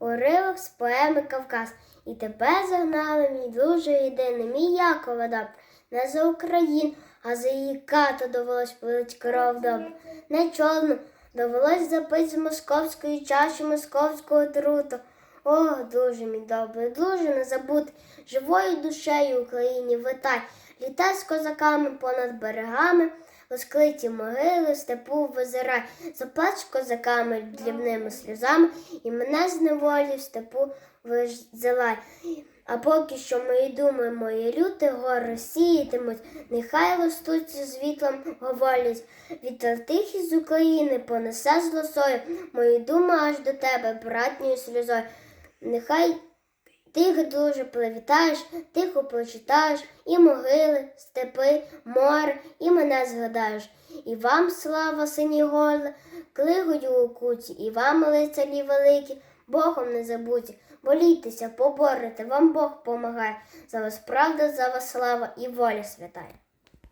уривок з поеми Кавказ. І тебе загнали, мій дуже єдиний, мій Якова добр. Не за Україну, а за її кату довелось полить кров добру. Не чорну, довелось запить з московської чаші московського труту. О, дуже мій добрий, дуже не забути, живою душею Україні витай, літай з козаками понад берегами, розкриті могили, степу визирай, заплач козаками дрібними сльозами, і мене з неволі в степу визилай. А поки що мої думи, мої люти гори сіятимуть, нехай ростуть зі світлом говорять. Вітер тихий з України понесе з лосою, мої думи аж до тебе, братньою сльозою. Нехай тихо дуже привітаєш, тихо прочитаєш і могили, степи, море, і мене згадаєш. І вам слава, сині горле, клигою у куті, і вам, лицарі великі, Богом не забуті. Болійтеся, поборете, вам Бог помагає. За вас правда, за вас слава і воля святая.